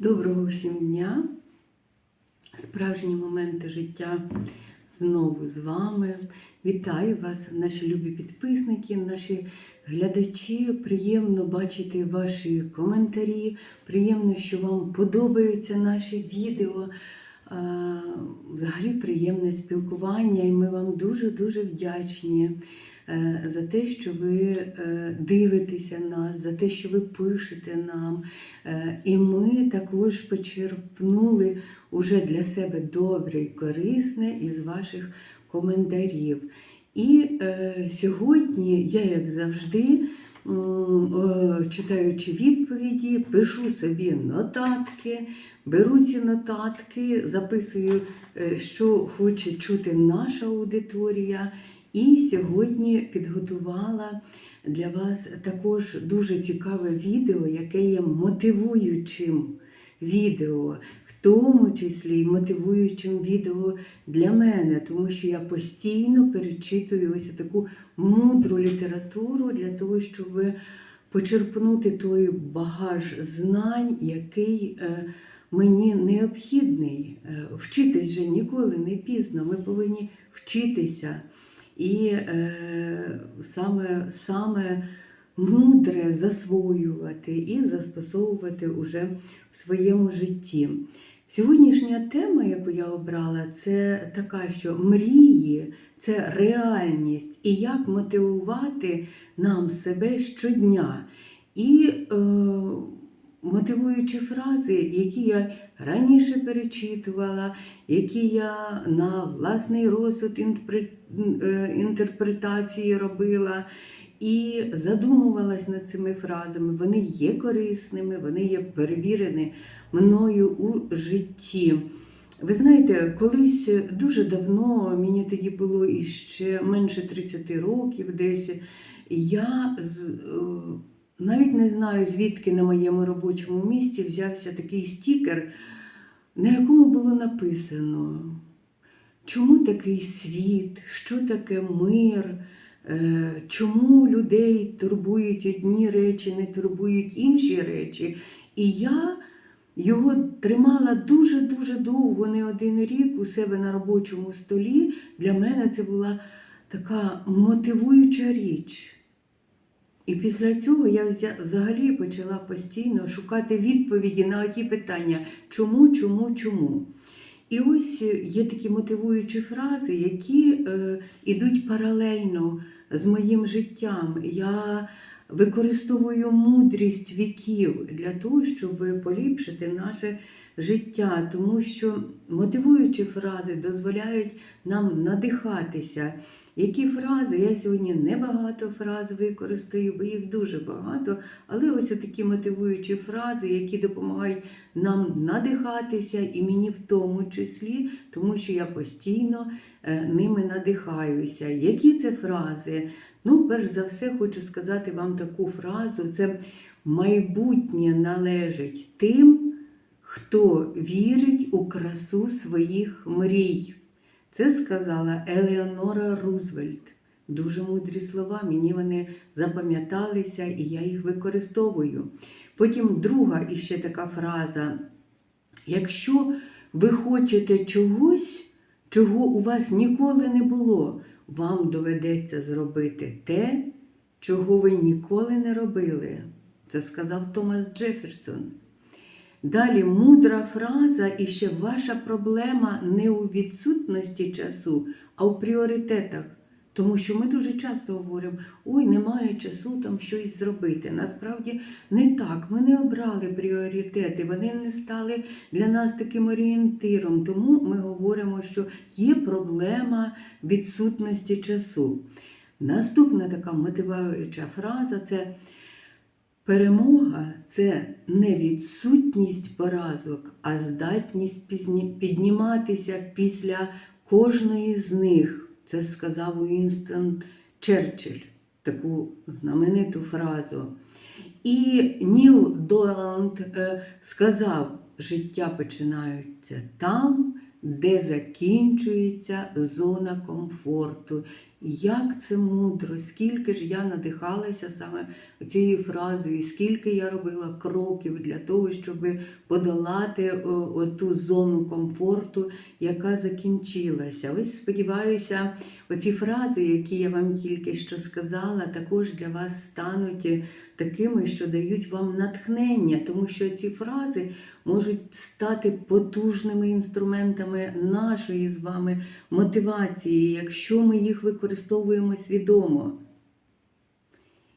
Доброго всім дня! Справжні моменти життя знову з вами. Вітаю вас, наші любі підписники, наші глядачі. Приємно бачити ваші коментарі. Приємно, що вам подобаються наші відео. Взагалі приємне спілкування, і ми вам дуже-дуже вдячні за те, що ви е, дивитеся нас, за те, що ви пишете нам. Е, І ми також почерпнули уже для себе добре і корисне із ваших коментарів. І е, сьогодні я, як завжди, е, читаючи відповіді, пишу собі нотатки, беру ці нотатки, записую, е, що хоче чути наша аудиторія. І сьогодні підготувала для вас також дуже цікаве відео, яке є мотивуючим відео, в тому числі й мотивуючим відео для мене, тому що я постійно перечитую ось таку мудру літературу для того, щоб почерпнути той багаж знань, який е, мені необхідний. Е, Вчитись же ніколи не пізно. Ми повинні вчитися. І е, саме, саме мудре засвоювати і застосовувати уже в своєму житті. Сьогоднішня тема, яку я обрала, це така, що мрії це реальність, і як мотивувати нам себе щодня. І е, мотивуючі фрази, які я раніше перечитувала, які я на власний розсуд е, інтерпретації робила. І задумувалась над цими фразами. Вони є корисними, вони є перевірені мною у житті. Ви знаєте, колись дуже давно, мені тоді було іще менше 30 років десь, я е, навіть не знаю, звідки на моєму робочому місці взявся такий стікер, на якому було написано, чому такий світ, що таке мир, е, чому людей турбують одні речі, не турбують інші речі. І я його тримала дуже-дуже довго, не один рік у себе на робочому столі. Для мене це була така мотивуюча річ. І після цього я взагалі почала постійно шукати відповіді на ті питання, чому, чому, чому. І ось є такі мотивуючі фрази, які е, ідуть паралельно з моїм життям. Я використовую мудрість віків для того, щоб поліпшити наше життя, тому що мотивуючі фрази дозволяють нам надихатися. Які фрази? Я сьогодні небагато фраз використаю, бо їх дуже багато, але ось такі мотивуючі фрази, які допомагають нам надихатися, і мені в тому числі, тому що я постійно е, ними надихаюся. Які це фрази? Ну, перш за все, хочу сказати вам таку фразу: це майбутнє належить тим, хто вірить у красу своїх мрій. Це сказала Елеонора Рузвельт. Дуже мудрі слова, мені вони запам'яталися і я їх використовую. Потім друга іще така фраза. Якщо ви хочете чогось, чого у вас ніколи не було, вам доведеться зробити те, чого ви ніколи не робили. Це сказав Томас Джеферсон. Далі мудра фраза, і ще ваша проблема не у відсутності часу, а у пріоритетах. Тому що ми дуже часто говоримо: ой, немає часу там щось зробити. Насправді не так. Ми не обрали пріоритети, вони не стали для нас таким орієнтиром. Тому ми говоримо, що є проблема відсутності часу. Наступна така мотивуюча фраза це Перемога це не відсутність поразок, а здатність підніматися після кожної з них. Це сказав Уінстон Черчилль, таку знамениту фразу. І Ніл Доланд е, сказав: життя починається там, де закінчується зона комфорту. Як це мудро, скільки ж я надихалася саме цією фразою, скільки я робила кроків для того, щоб подолати ту зону комфорту, яка закінчилася. Ось сподіваюся, оці фрази, які я вам тільки що сказала, також для вас стануть такими, що дають вам натхнення, тому що ці фрази можуть стати потужними інструментами нашої з вами мотивації, якщо ми їх використовуємо свідомо.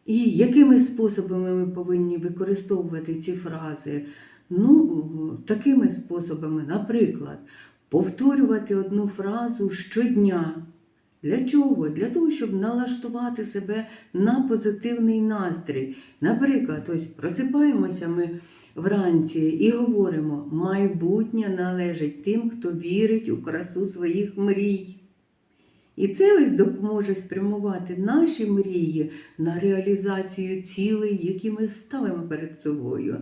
І якими способами ми повинні використовувати ці фрази? Ну, такими способами, наприклад, повторювати одну фразу щодня. Для чого? Для того, щоб налаштувати себе на позитивний настрій. Наприклад, ось просипаємося ми вранці і говоримо: майбутнє належить тим, хто вірить у красу своїх мрій. І це ось допоможе спрямувати наші мрії на реалізацію цілей, які ми ставимо перед собою.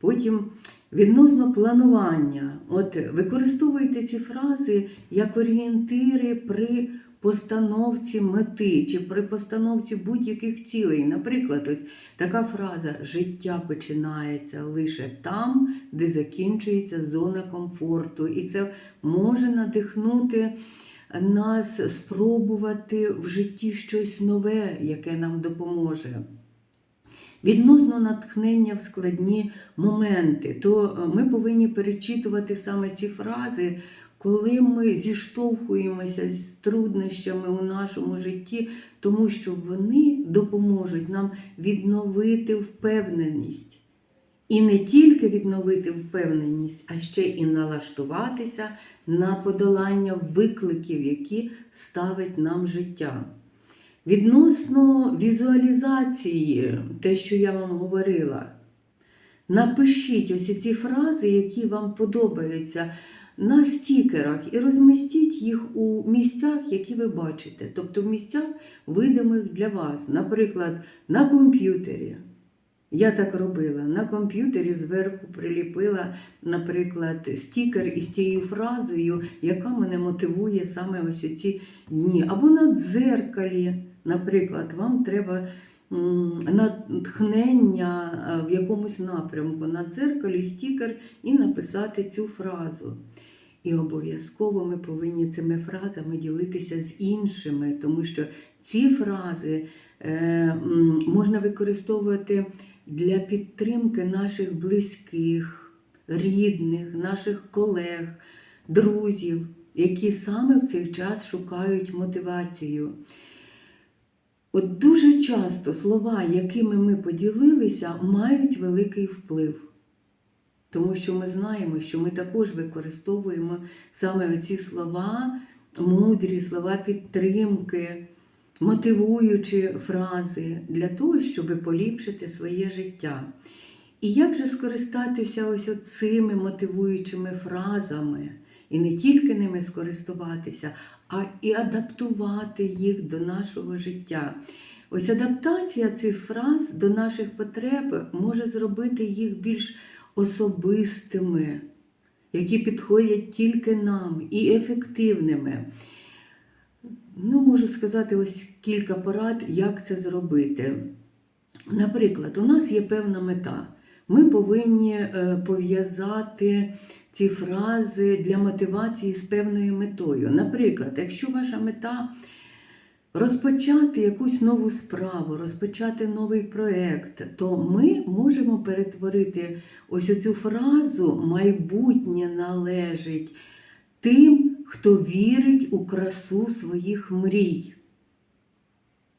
Потім відносно планування. От використовуйте ці фрази як орієнтири при постановці мети чи при постановці будь-яких цілей. Наприклад, ось така фраза Життя починається лише там, де закінчується зона комфорту. І це може надихнути нас спробувати в житті щось нове, яке нам допоможе. Відносно натхнення в складні моменти, то ми повинні перечитувати саме ці фрази, коли ми зіштовхуємося з труднощами у нашому житті, тому що вони допоможуть нам відновити впевненість. І не тільки відновити впевненість, а ще і налаштуватися на подолання викликів, які ставить нам життя. Відносно візуалізації, те, що я вам говорила, напишіть ось ці фрази, які вам подобаються на стікерах, і розмістіть їх у місцях, які ви бачите, тобто в місцях видимих для вас, наприклад, на комп'ютері. Я так робила. На комп'ютері зверху приліпила, наприклад, стікер із тією фразою, яка мене мотивує саме ось ці дні. Або на дзеркалі, наприклад, вам треба натхнення в якомусь напрямку на дзеркалі стікер і написати цю фразу. І обов'язково ми повинні цими фразами ділитися з іншими, тому що ці фрази е, можна використовувати для підтримки наших близьких, рідних, наших колег, друзів, які саме в цей час шукають мотивацію. От дуже часто слова, якими ми поділилися, мають великий вплив. Тому що ми знаємо, що ми також використовуємо саме ці слова, мудрі, слова підтримки, мотивуючі фрази для того, щоб поліпшити своє життя. І як же скористатися ось цими мотивуючими фразами, і не тільки ними скористуватися, а і адаптувати їх до нашого життя. Ось адаптація цих фраз до наших потреб може зробити їх більш особистими, які підходять тільки нам, і ефективними. Ну, можу сказати, ось кілька порад, як це зробити. Наприклад, у нас є певна мета. Ми повинні е, пов'язати ці фрази для мотивації з певною метою. Наприклад, якщо ваша мета розпочати якусь нову справу, розпочати новий проєкт, то ми можемо перетворити ось цю фразу майбутнє належить тим, хто вірить у красу своїх мрій.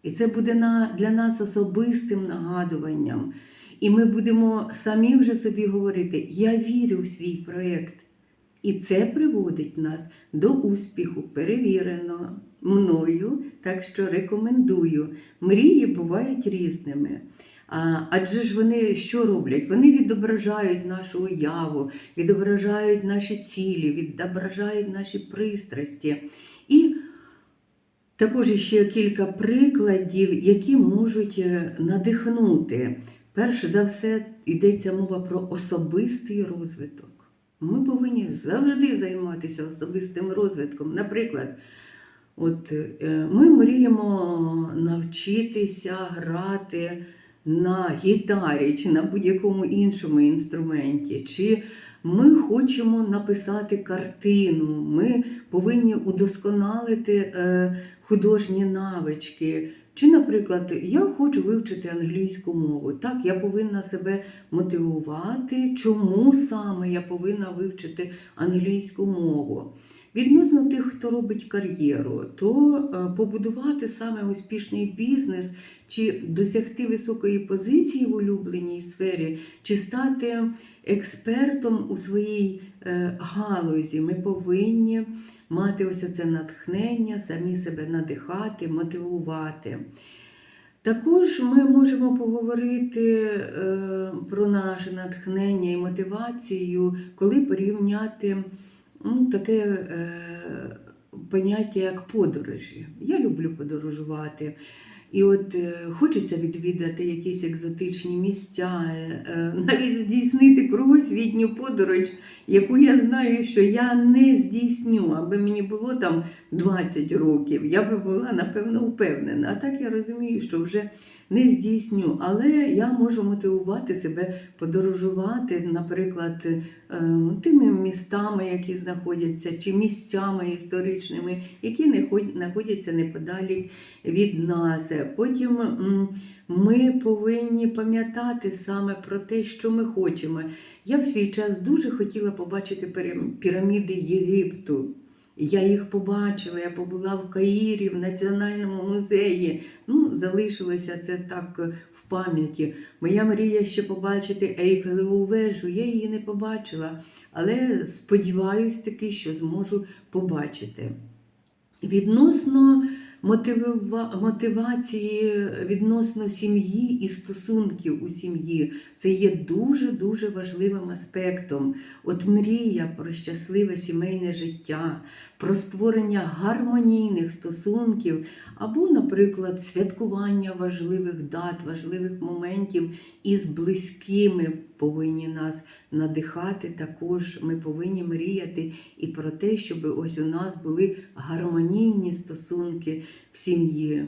І це буде для нас особистим нагадуванням. І ми будемо самі вже собі говорити: Я вірю в свій проєкт. І це приводить нас до успіху, перевірено мною, так що рекомендую. Мрії бувають різними. Адже ж вони що роблять? Вони відображають нашу уяву, відображають наші цілі, відображають наші пристрасті. І також ще кілька прикладів, які можуть е, надихнути. Перш за все, йдеться мова про особистий розвиток. Ми повинні завжди займатися особистим розвитком. Наприклад, От е, ми мріємо навчитися грати на гітарі чи на будь-якому іншому інструменті. Чи ми хочемо написати картину, ми повинні удосконалити е, художні навички. Чи, наприклад, я хочу вивчити англійську мову. Так, я повинна себе мотивувати, чому саме я повинна вивчити англійську мову. Відносно тих, хто робить кар'єру, то е, побудувати саме успішний бізнес, чи досягти високої позиції в улюбленій сфері, чи стати експертом у своїй е, галузі, ми повинні мати ось це натхнення, самі себе надихати, мотивувати. Також ми можемо поговорити е, про наше натхнення і мотивацію, коли порівняти ну, таке е, поняття, як подорожі. Я люблю подорожувати. І от е, хочеться відвідати якісь екзотичні місця, е, е, навіть здійснити кругосвітню подорож, яку я знаю, що я не здійсню, аби мені було там 20 років. Я би була напевно впевнена. А так я розумію, що вже не здійсню. Але я можу мотивувати себе подорожувати, наприклад, е, тими містами, які знаходяться, чи місцями історичними, які не ход- знаходяться неподалік від нас. Потім ми повинні пам'ятати саме про те, що ми хочемо. Я в свій час дуже хотіла побачити піраміди Єгипту. Я їх побачила, я побула в Каїрі, в Національному музеї. Ну, залишилося це так е, в пам'яті. Моя мрія ще побачити Ейфелеву вежу. Я її не побачила, але сподіваюсь таки, що зможу побачити. Відносно мотивації, відносно сім'ї і стосунків у сім'ї, це є дуже-дуже важливим аспектом. От мрія про щасливе сімейне життя, про створення гармонійних стосунків, або, наприклад, святкування важливих дат, важливих моментів із близькими повинні нас надихати. Також ми повинні мріяти і про те, щоб ось у нас були гармонійні стосунки в сім'ї.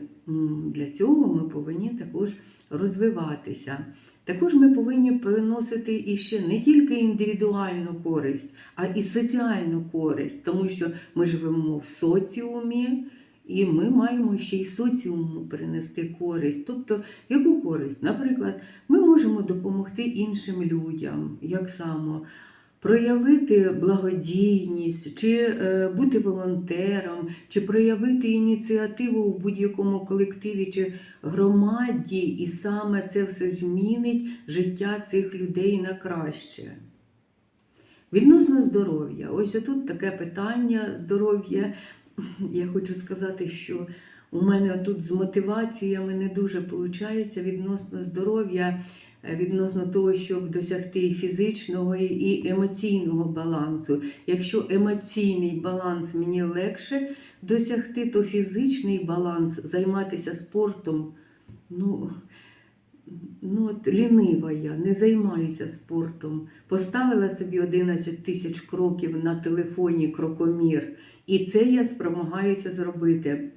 Для цього ми повинні також розвиватися. Також ми повинні приносити іще не тільки індивідуальну користь, а і соціальну користь, тому що ми живемо в соціумі, і ми маємо ще й соціуму принести користь. Тобто, яку користь? Наприклад, ми можемо допомогти іншим людям, як само проявити благодійність, чи е, бути волонтером, чи проявити ініціативу в будь-якому колективі чи громаді, і саме це все змінить життя цих людей на краще. Відносно здоров'я, ось тут таке питання здоров'я. Я хочу сказати, що у мене тут з мотиваціями не дуже виходить відносно здоров'я, відносно того, щоб досягти фізичного і емоційного балансу. Якщо емоційний баланс мені легше досягти, то фізичний баланс, займатися спортом, ну, ну от лінива я, не займаюся спортом. Поставила собі 11 тисяч кроків на телефоні крокомір, і це я спромагаюся зробити.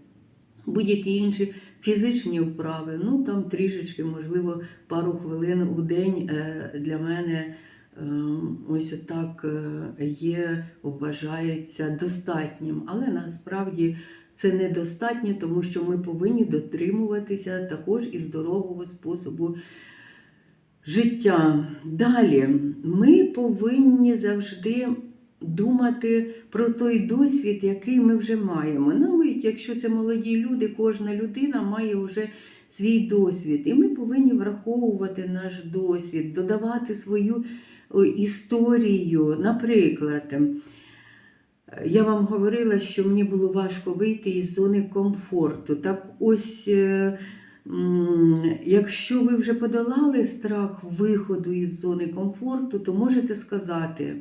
Будь-які інші фізичні вправи, ну там трішечки, можливо, пару хвилин у день е, для мене е, ось так е, є, вважається достатнім. Але насправді це недостатньо, тому що ми повинні дотримуватися також і здорового способу життя. Далі ми повинні завжди думати про той досвід, який ми вже маємо. Навіть якщо це молоді люди, кожна людина має вже свій досвід. І ми повинні враховувати наш досвід, додавати свою історію. Наприклад, я вам говорила, що мені було важко вийти із зони комфорту. Так ось. е, Якщо ви вже подолали страх виходу із зони комфорту, то можете сказати,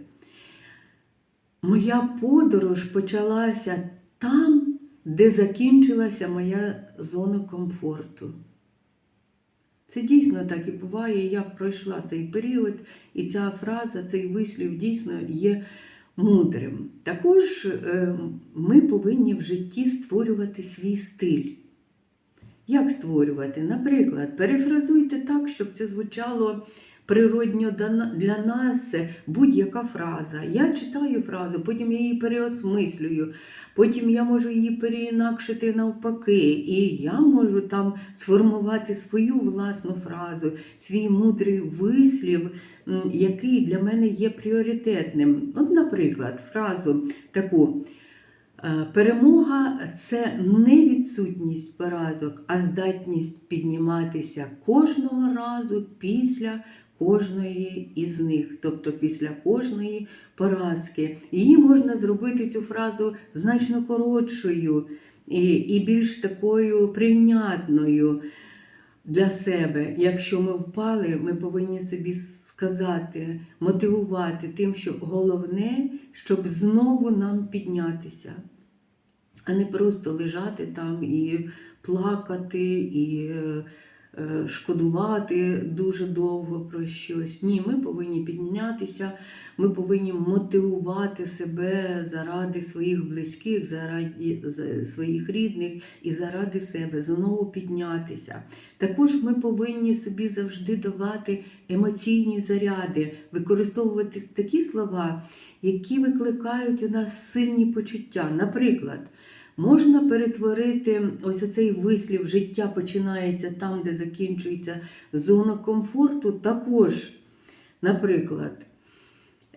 моя подорож почалася там, де закінчилася моя зона комфорту. Це дійсно так і буває. Я пройшла цей період, і ця фраза, цей вислів дійсно є мудрим. Також е, ми повинні в житті створювати свій стиль. Як створювати? Наприклад, перефразуйте так, щоб це звучало природньо для нас будь-яка фраза. Я читаю фразу, потім я її переосмислюю, потім я можу її переінакшити навпаки, і я можу там сформувати свою власну фразу, свій мудрий вислів, який для мене є пріоритетним. От, наприклад, фразу таку. Е, Перемога це не відсутність поразок, а здатність підніматися кожного разу після кожної із них, тобто після кожної поразки. Її можна зробити цю фразу значно коротшою і, і більш такою прийнятною для себе. Якщо ми впали, ми повинні собі сказати, мотивувати тим, що головне, щоб знову нам піднятися, а не просто лежати там і плакати, і е, шкодувати дуже довго про щось. Ні, ми повинні піднятися, ми повинні мотивувати себе заради своїх близьких, заради своїх рідних і заради себе знову піднятися. Також ми повинні собі завжди давати емоційні заряди, використовувати такі слова, які викликають у нас сильні почуття. Наприклад, можна перетворити ось оцей вислів життя починається там, де закінчується зона комфорту. Також, наприклад,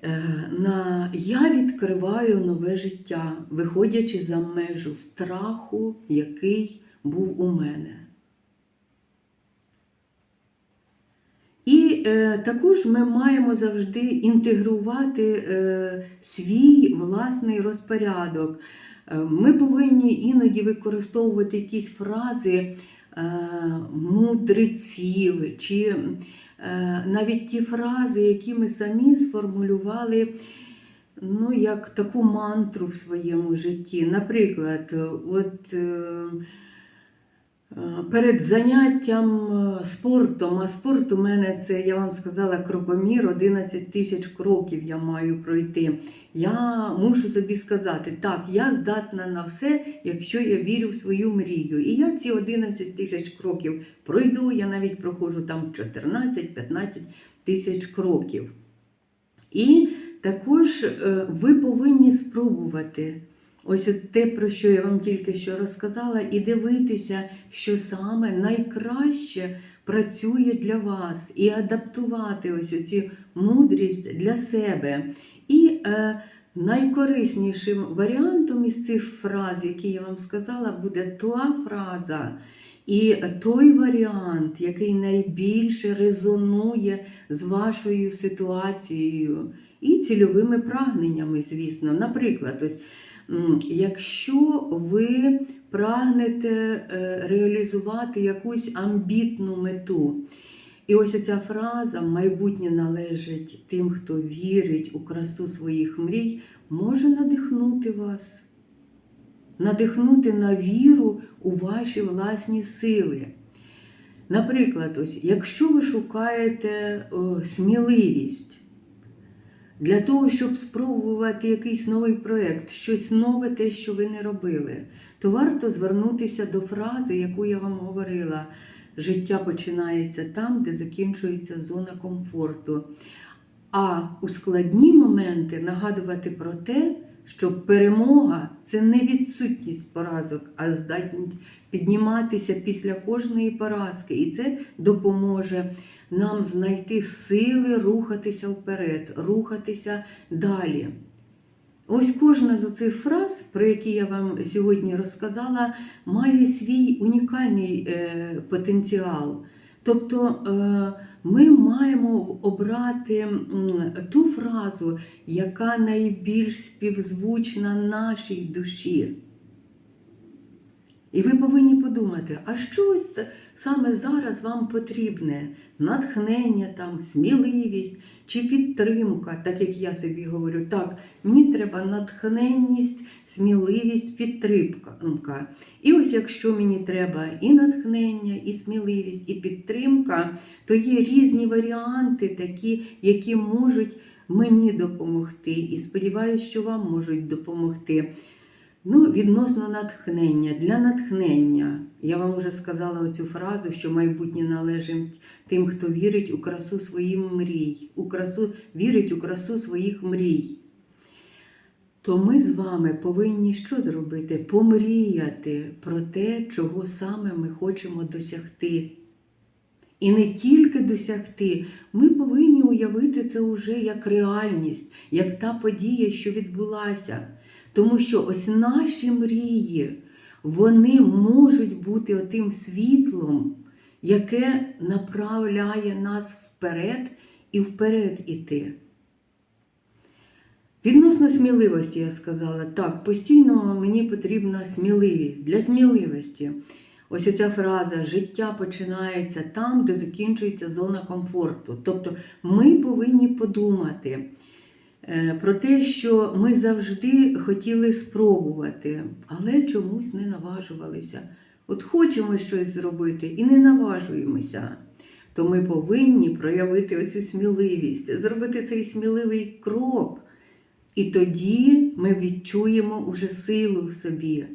е, на я відкриваю нове життя, виходячи за межу страху, який був у мене. І е, також ми маємо завжди інтегрувати е, свій власний розпорядок. Е, ми повинні іноді використовувати якісь фрази е, мудреців, чи е, навіть ті фрази, які ми самі сформулювали ну, як таку мантру в своєму житті. Наприклад, от. Е, Перед заняттям е, спортом, а спорт у мене це, я вам сказала, крокомір, 11 тисяч кроків я маю пройти. Я мушу собі сказати, так, я здатна на все, якщо я вірю в свою мрію. І я ці 11 тисяч кроків пройду, я навіть проходжу там 14-15 тисяч кроків. І також е, ви повинні спробувати. Ось те, про що я вам тільки що розказала, і дивитися, що саме найкраще працює для вас, і адаптувати ось цю мудрість для себе. І е, найкориснішим варіантом із цих фраз, які я вам сказала, буде та фраза. І той варіант, який найбільше резонує з вашою ситуацією і цільовими прагненнями, звісно. Наприклад, ось Якщо ви прагнете е, реалізувати якусь амбітну мету, і ось ця фраза майбутнє належить тим, хто вірить у красу своїх мрій, може надихнути вас, надихнути на віру у ваші власні сили. Наприклад, ось, якщо ви шукаєте сміливість, для того, щоб спробувати якийсь новий проєкт, щось нове, те, що ви не робили, то варто звернутися до фрази, яку я вам говорила. Життя починається там, де закінчується зона комфорту. А у складні моменти нагадувати про те, що перемога це не відсутність поразок, а здатність підніматися після кожної поразки. І це допоможе нам знайти сили рухатися вперед, рухатися далі. Ось кожна з цих фраз, про які я вам сьогодні розказала, має свій унікальний е, потенціал. Тобто е, ми маємо обрати ту фразу, яка найбільш співзвучна нашій душі. І ви повинні подумати, а що саме зараз вам потрібне? Натхнення, там, сміливість чи підтримка, так як я собі говорю, так, мені треба натхненність, сміливість, підтримка. І ось якщо мені треба і натхнення, і сміливість, і підтримка, то є різні варіанти, такі, які можуть мені допомогти, і сподіваюся, що вам можуть допомогти. Ну, відносно натхнення. Для натхнення, я вам вже сказала оцю фразу, що майбутнє належить тим, хто вірить у красу своїх мрій, у красу, вірить у красу своїх мрій. То ми з вами повинні що зробити? Помріяти про те, чого саме ми хочемо досягти. І не тільки досягти, ми повинні уявити це вже як реальність, як та подія, що відбулася. Тому що ось наші мрії, вони можуть бути отим світлом, яке направляє нас вперед і вперед іти. Відносно сміливості, я сказала, так, постійно мені потрібна сміливість. Для сміливості. Ось ця фраза життя починається там, де закінчується зона комфорту. Тобто ми повинні подумати про те, що ми завжди хотіли спробувати, але чомусь не наважувалися. От хочемо щось зробити і не наважуємося. То ми повинні проявити оцю сміливість, зробити цей сміливий крок. І тоді ми відчуємо уже силу в собі.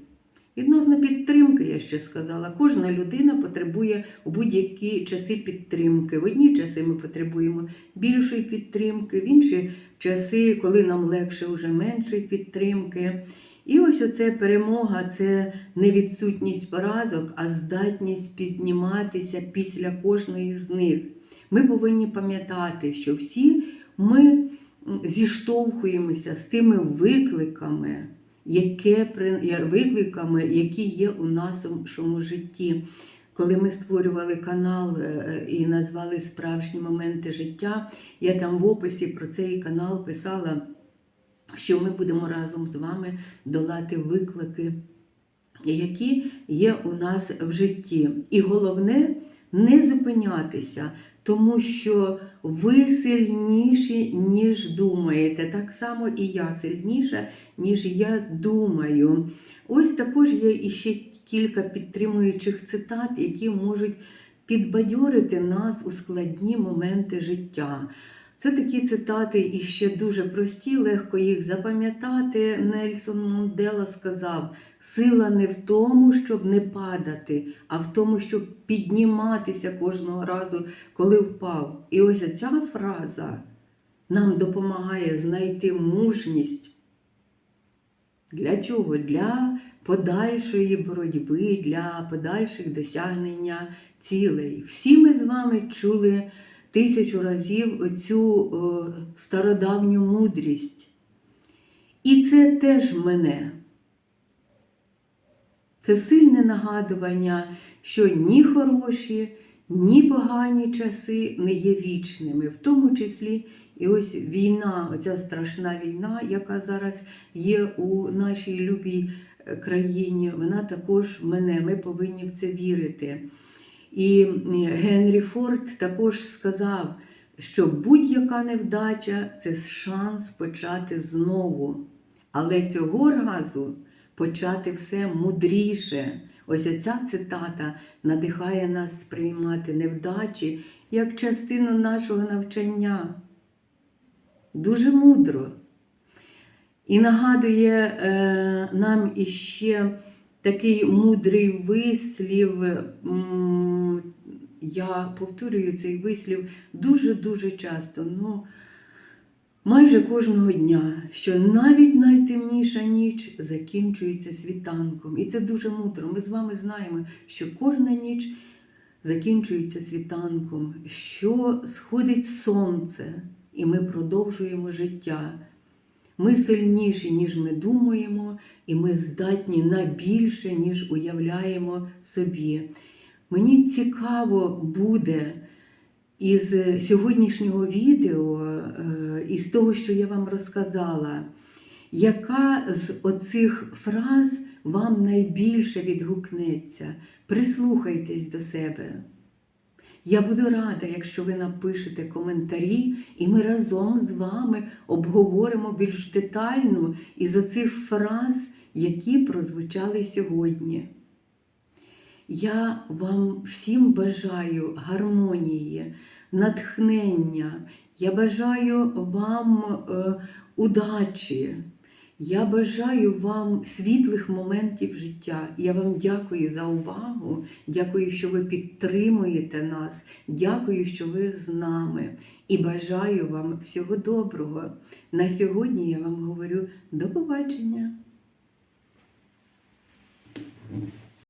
Відносно підтримки, я ще сказала, кожна людина потребує у будь-які часи підтримки. В одні часи ми потребуємо більшої підтримки, в інші часи, коли нам легше, вже меншої підтримки. І ось оце перемога це не відсутність поразок, а здатність підніматися після кожної з них. Ми повинні пам'ятати, що всі ми зіштовхуємося з тими викликами, яке, викликами, які є у нашому житті. Коли ми створювали канал е, і назвали Справжні моменти життя, я там в описі про цей канал писала, що ми будемо разом з вами долати виклики, які є у нас в житті. І головне не зупинятися, тому що ви сильніші, ніж думаєте. Так само і я сильніша, ніж я думаю. Ось також є іще кілька підтримуючих цитат, які можуть підбадьорити нас у складні моменти життя. Це такі цитати і ще дуже прості, легко їх запам'ятати. Нельсон Мандела сказав: сила не в тому, щоб не падати, а в тому, щоб підніматися кожного разу, коли впав. І ось ця фраза нам допомагає знайти мужність. Для чого? Для подальшої боротьби, для подальших досягнення цілей. Всі ми з вами чули тисячу разів оцю о, стародавню мудрість. І це теж мене. Це сильне нагадування, що ні хороші, ні погані часи не є вічними, в тому числі і ось війна, оця страшна війна, яка зараз є у нашій любій е, країні, вона також мене. Ми повинні в це вірити. І Генрі Форд також сказав, що будь-яка невдача це шанс почати знову. Але цього разу почати все мудріше. Ось оця цитата надихає нас сприймати невдачі як частину нашого навчання. Дуже мудро. І нагадує е, нам іще такий мудрий вислів. Я повторюю цей вислів дуже-дуже часто. Ну, майже кожного дня, що навіть найтемніша ніч закінчується світанком. І це дуже мудро. Ми з вами знаємо, що кожна ніч закінчується світанком, що сходить сонце, і ми продовжуємо життя. Ми сильніші, ніж ми думаємо, і ми здатні на більше, ніж уявляємо собі. Мені цікаво буде із сьогоднішнього відео, е, із того, що я вам розказала, яка з оцих фраз вам найбільше відгукнеться. Прислухайтесь до себе. Я буду рада, якщо ви напишете коментарі, і ми разом з вами обговоримо більш детально із оцих фраз, які прозвучали сьогодні. Я вам всім бажаю гармонії, натхнення. Я бажаю вам е, удачі. Я бажаю вам світлих моментів життя. Я вам дякую за увагу. Дякую, що ви підтримуєте нас. Дякую, що ви з нами. І бажаю вам всього доброго. На сьогодні я вам говорю до побачення. Mm-hmm.